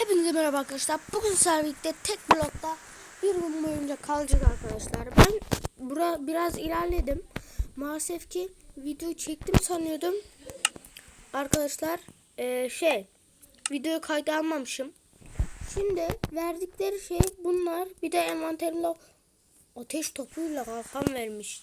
Hepinize merhaba arkadaşlar. Bugün servikte tek blokta bir gün boyunca kalacak arkadaşlar. Ben bura biraz ilerledim. Maalesef ki video çektim sanıyordum. Arkadaşlar eee, şey videoyu kayda almamışım. Şimdi verdikleri şey bunlar. Bir de envanterimde ateş topuyla kalkan vermiş.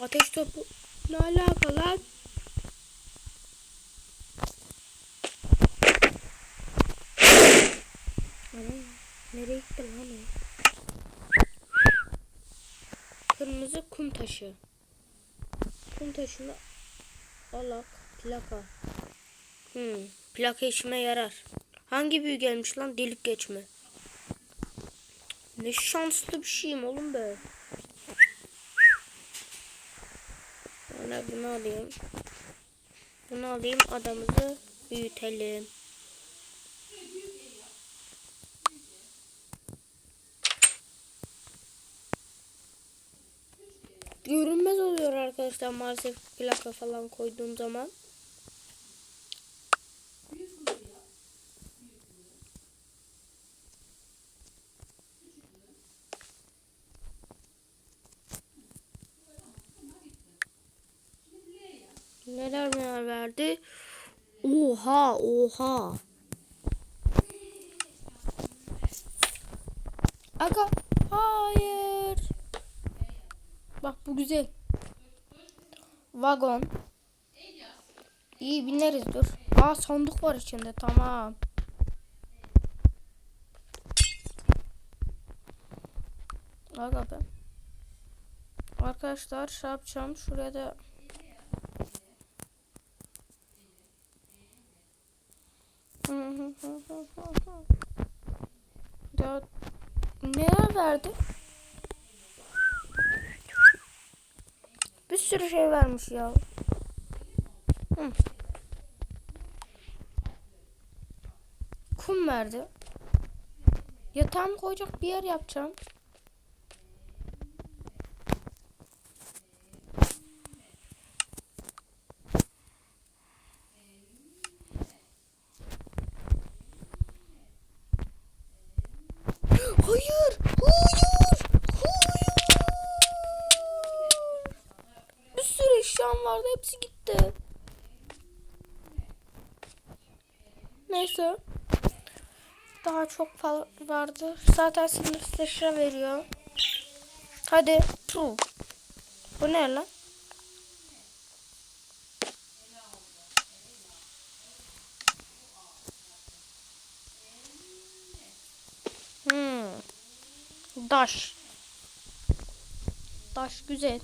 Ateş topu ne alakalı? Anam, nereye gitti lan o? Kırmızı kum taşı. Kum taşını alak plaka. Hmm, plaka işime yarar. Hangi büyü gelmiş lan delik geçme. Ne şanslı bir şeyim oğlum be. Sonra bunu alayım. Bunu alayım adamızı büyütelim. Görünmez oluyor arkadaşlar maalesef plaka falan koyduğum zaman. Neler neler verdi? Oha oha. Aga hayır. Bak güzel. Vagon. İyi bineriz dur. Aa sandık var içinde tamam. Aga be. Arkadaşlar şey yapacağım. Şuraya da ya neler verdi? Bir sürü şey vermiş ya. Hı. Kum verdi. Yatağımı koyacak bir yer yapacağım. Hayır! Hepsi gitti. Neyse. Daha çok fazla vardı. Zaten sınırsız eşya veriyor. Hadi. Puh. Bu ne lan? Hmm. Daş. Daş güzel.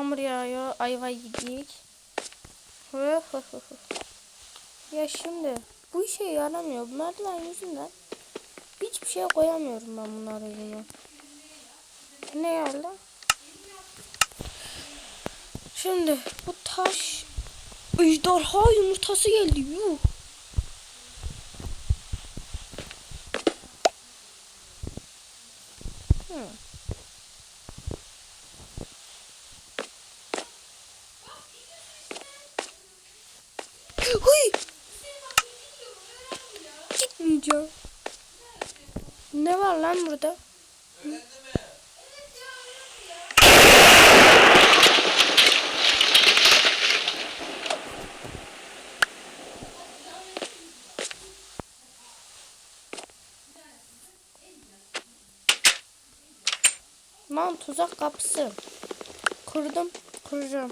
Yağmur yağıyor. Ayva yedik. Ya şimdi bu işe yaramıyor. Bu merdiven yüzünden hiçbir şey koyamıyorum ben bunlar yüzünden. Ne geldi? Şimdi bu taş ejderha yumurtası geldi. Yuh. Hmm. Huy! Gitmeyeceğim. Ne var lan burada? Lan tuzak kapısı. Kırdım. Kıracağım.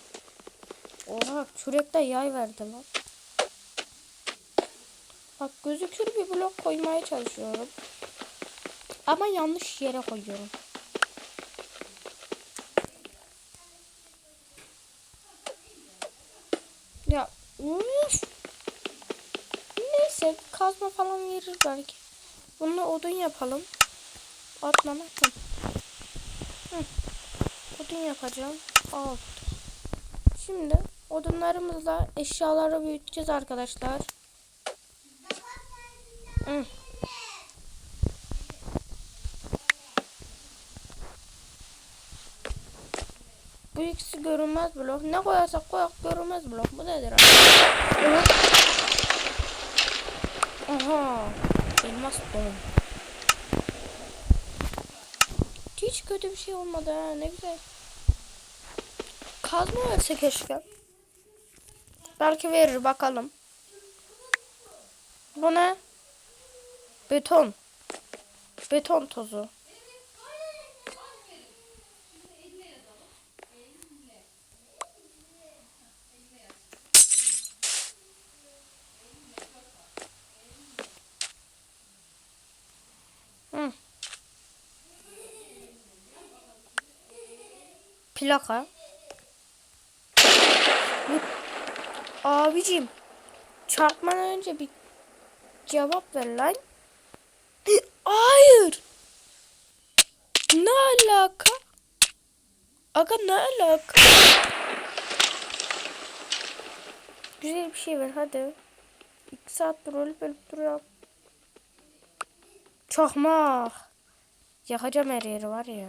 Oha kürekte yay verdi lan. Bak gözükür bir blok koymaya çalışıyorum. Ama yanlış yere koyuyorum. Ya uf. Neyse kazma falan verir belki. Bununla odun yapalım. Atmam. Hı. Odun yapacağım. Al. Şimdi odunlarımızla eşyaları büyüteceğiz arkadaşlar. Hı. Bu ikisi görünmez blok. Ne koyarsak koyak görünmez blok. Bu nedir abi? Aha. Elmas don. Hiç kötü bir şey olmadı ha. Ne güzel. Kazma verse keşke. Belki verir bakalım. Bu ne? Beton. Beton tozu. Hı. Plaka. Abicim. Çarpmadan önce bir cevap ver lan. Hayır. Ne alaka? Aga ne alaka? Güzel bir şey ver hadi. İki saattir ölüp ölüp duruyorum. Çakmak. Yakacağım her yeri var ya.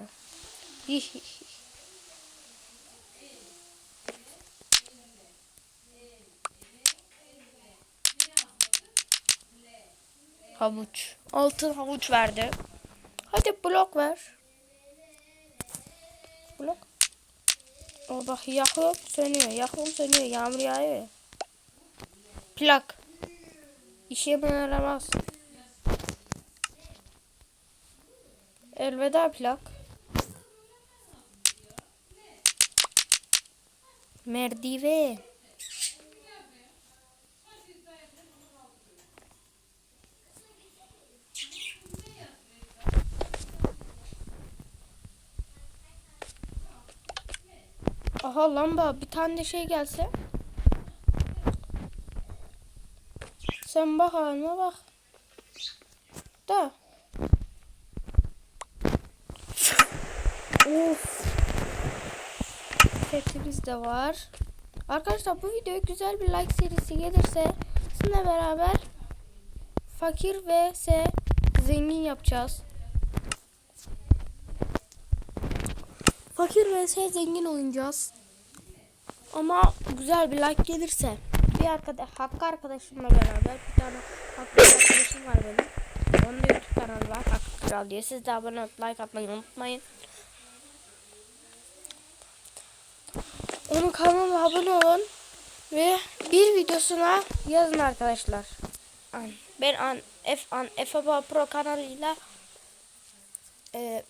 havuç. Altın havuç verdi. Hadi blok ver. Blok. O bak yakıyor sönüyor. Yakıyor sönüyor. Yağmur yağıyor. Plak. İşe yaramaz. Elveda plak. Merdiven. Aha lamba bir tane de şey gelse. Sen bak halime bak. Da. Of. Setimiz de var. Arkadaşlar bu videoya güzel bir like serisi gelirse sizinle beraber fakir vs zengin yapacağız. Fakir vs zengin oynayacağız. Ama güzel bir like gelirse bir arkadaş Hakkı arkadaşımla beraber bir tane Hakkı arkadaşım var benim. Onun da YouTube kanalı var Hakkı Kral diye. Siz de abone olup like atmayı unutmayın. Onun kanalına abone olun ve bir videosuna yazın arkadaşlar. An. Ben an F an F Pro kanalıyla e,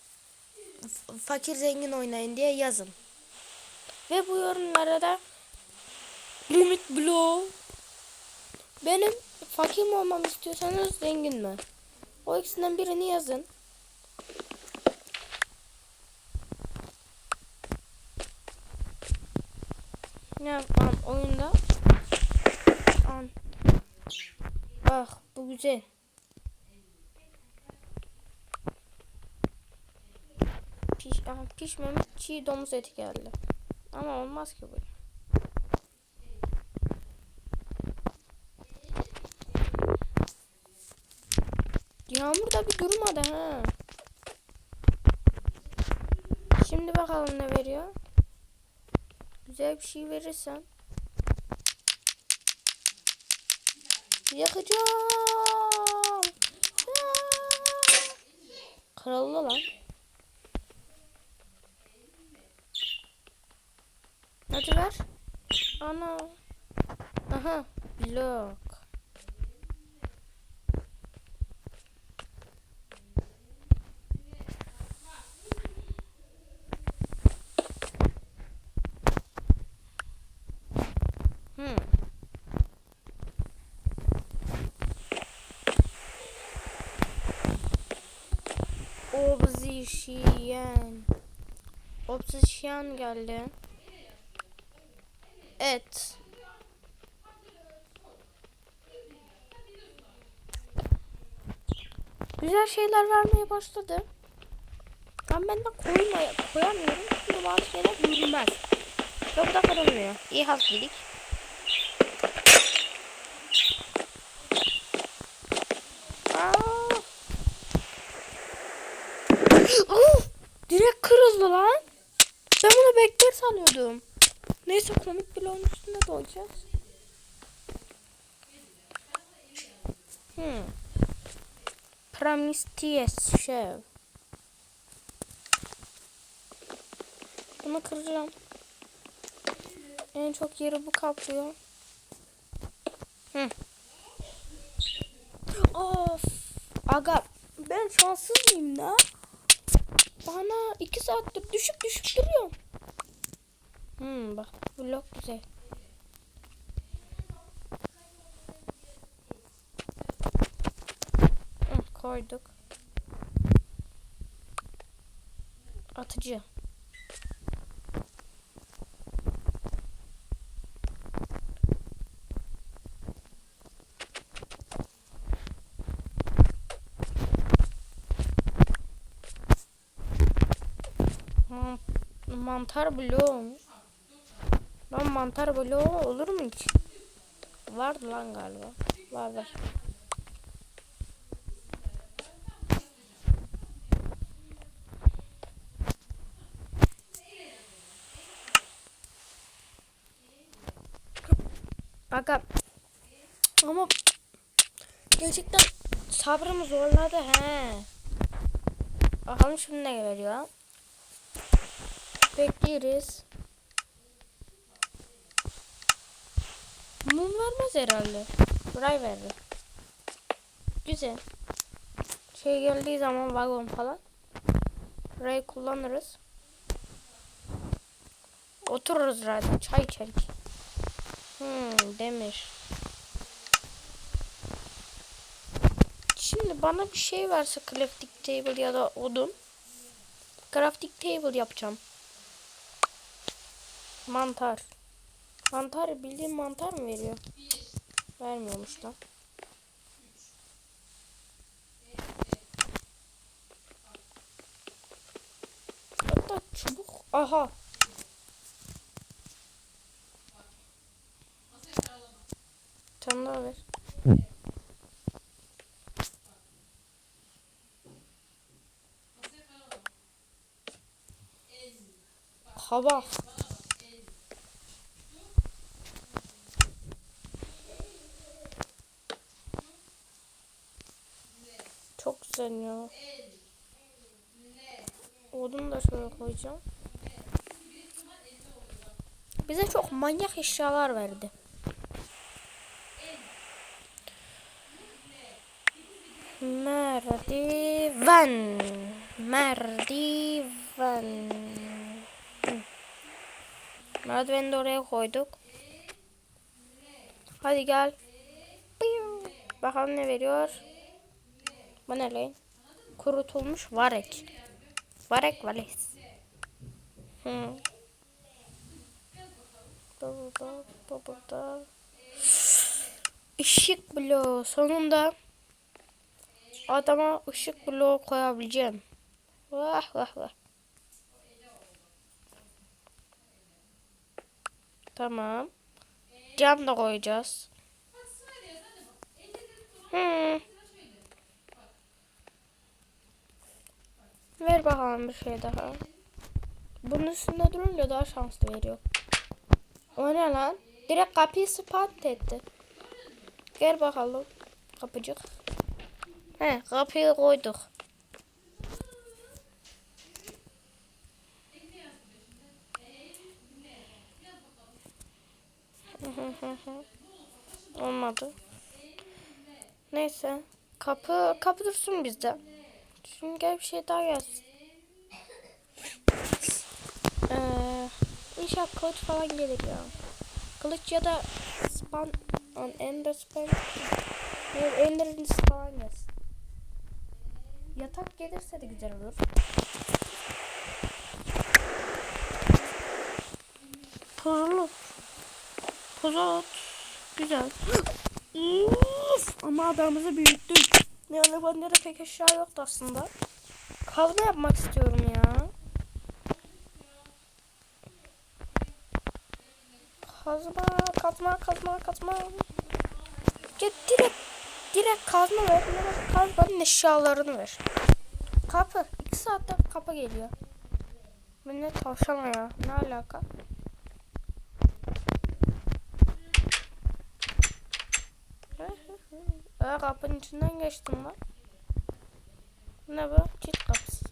fakir zengin oynayın diye yazın. Ve bu yorumlara da limit blow benim fakir mi olmamı istiyorsanız zengin mi? O ikisinden birini yazın. Ne yapalım oyunda? An. Bak bu güzel. Piş, aha, pişmemiş çiğ domuz eti geldi. Ama olmaz ki bu. Yağmur da bir durmadı ha. Şimdi bakalım ne veriyor. Güzel bir şey verirsen. Yakacağım. Kralı lan. Hadi ver. Ana. Aha. Blok. Hmm. Obsession. Obsession geldi. Et. Güzel şeyler vermeye başladı. Ben benden koymaya, koyamıyorum. Çünkü bazı şeyler görünmez. Ve bu da kırılmıyor. İyi hasbilik. Direkt kırıldı lan. Ben bunu bekler sanıyordum. Neyse komik bloğun üstünde de olacağız. Hmm. Promiscuous Chef. Bunu kıracağım. En çok yeri bu kaplıyor. Hı. Of. Aga ben şanssız mıyım la? Bana iki saattir düşüp düşüp duruyorum. Hmm bak blok güzel. Hı, koyduk. Atıcı. Mantar bloğu olmuş. Lan mantar bloğu olur mu hiç? Vardı lan galiba. Var var. Ama gerçekten sabrımı zorladı he. Bakalım şimdi ne veriyor. Bekleriz. Mum vermez herhalde. Burayı verir. Güzel. Şey geldiği zaman vagon falan. Burayı kullanırız. Otururuz radyo. Çay içerik. Hmm, demir. Şimdi bana bir şey verse crafting table ya da odun. Crafting table yapacağım. Mantar. Mantar bildiğin mantar mı veriyor? Vermiyormuş lan. Hatta çubuk. Aha. Sen daha ver. Hava. Çok güzel ya. Odunu da şöyle koyacağım. Bize çok manyak eşyalar verdi. Merdiven. Merdiven. Merdiveni de oraya koyduk. Hadi gel. Bakalım ne veriyor. Bu ne lan? Kurutulmuş varek. Varek valiz. Hı. Işık bloğu. Sonunda adama ışık bloğu koyabileceğim. Vah vah vah. Tamam. Cam da koyacağız. Hmm. Ver bakalım bir şey daha. Bunun üstünde durunca daha şanslı veriyor. O ne lan? Direkt kapıyı spat etti. Gel bakalım. Kapıcık. He kapıyı koyduk. Olmadı. Neyse. Kapı kapı dursun bizde. Şimdi gel bir şey daha gelsin. Ee, inşaat kılıç falan gelir ya. Kılıç ya da span an ender span ender falan gelsin. Yatak gelirse de güzel olur. Puzlu. Puzot. Güzel. Uf, ama adamımızı büyüttük. Yani bende de pek eşya yoktu aslında. Kazma yapmak istiyorum ya. Kazma, kazma, kazma, kazma. Git direkt, direkt kazma ver. Kazmanın eşyalarını ver. Kapı. iki saatte kapı geliyor. Bu ne tavşan ya? Ne alaka? Aa, kapının içinden geçtim lan. Ne bu? Çift kapısı.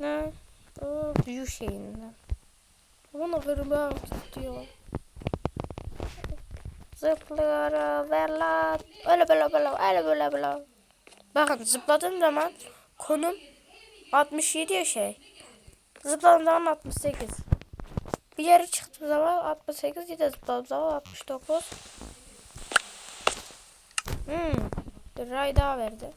Ne? O büyü şeyinden. Bunu gırbağa tutuyor. Zıplıyor ver lan. Öyle böyle böyle öyle böyle böyle. Bakın zıpladığım zaman konum 67 ya şey. Zıpladığım zaman 68. Bir yere çıktığım zaman 68 bir de zıpladığım zaman 69. Hmm. Bir ray daha verdi.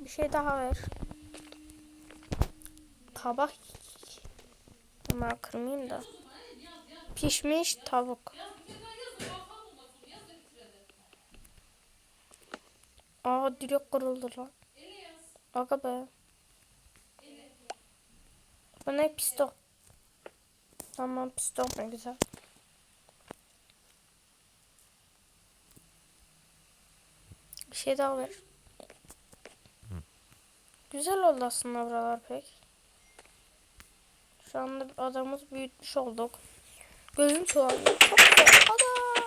Bir şey daha ver. Tabak. Ama kırmayayım da. Pişmiş tavuk. Aa direkt kırıldı lan. Aga be. Bu ne piston? Tamam piston ne güzel. Bir şey daha ver. Güzel oldu aslında buralar pek. Şu anda adamımız büyütmüş olduk. Gözüm çoğaldı. Çok güzel. Ana!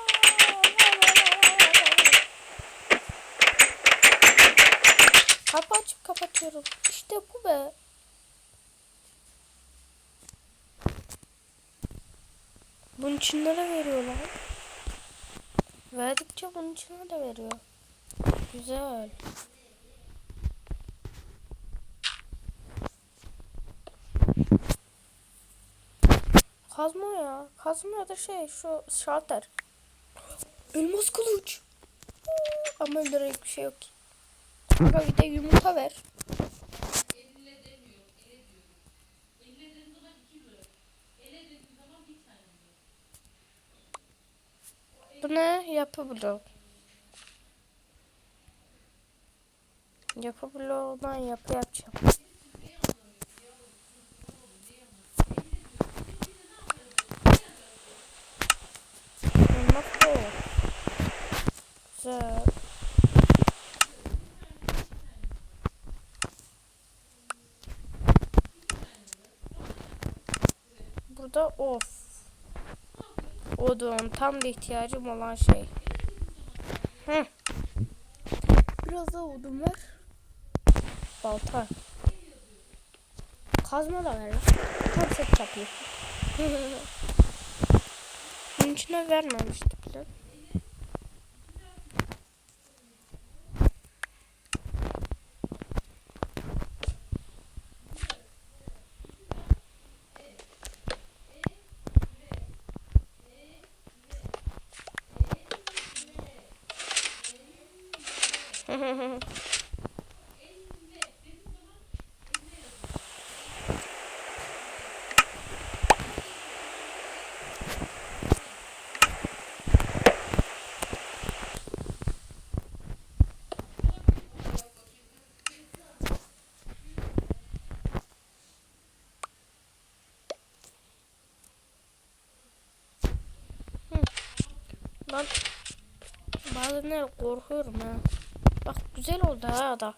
Kapı açıp kapatıyorum. İşte bu be. Bunun içinde de veriyorlar. Verdikçe bunun içine de veriyor. Güzel. Kazma ya. Kazma ya da şey şu şalter. Elmas kılıç. Ama öldürecek bir şey yok ki. Aga bir de yumurta ver. Bu ne? Yapı blok. Yapı bloğundan yapı yapacağım. Elmas bu. Güzel. Burada of. Odun tam da ihtiyacım olan şey. Hı. Biraz da odun ver. Balta. Kazma da ver. lan. Tam set yapayım. İçine vermemişti bile. Ben bazen korkuyorum ha. Bak güzel oldu ha da.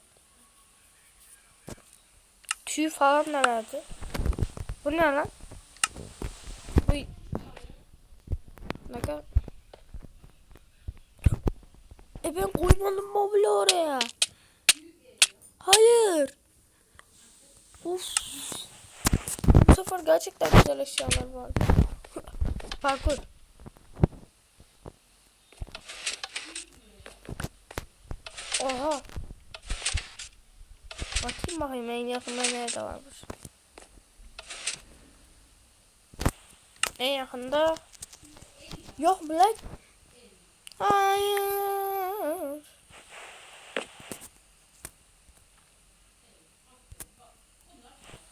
Tüy falan da verdi. Bu ne lan? Uy. Ne kadar? E ben koymadım mı bile oraya? Hayır. Of. Bu sefer gerçekten güzel eşyalar var. Parkur. Oha. Bakayım bakayım en yakında nerede varmış. En yakında yok mu lan? Hayır.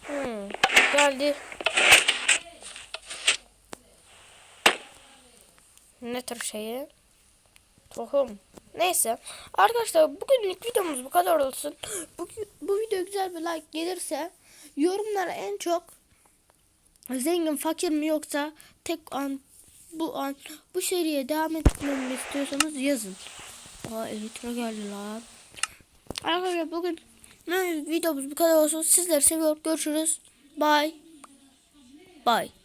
Hmm, geldi. Ne tür şeyi? Tohum. Neyse. Arkadaşlar bugünlük videomuz bu kadar olsun. Bu, bu video güzel bir like gelirse yorumlara en çok zengin fakir mi yoksa tek an bu an bu seriye devam etmemi istiyorsanız yazın. Aa elektro geldi lan. Arkadaşlar bugün videomuz bu kadar olsun. Sizleri seviyorum. Görüşürüz. Bye. Bye.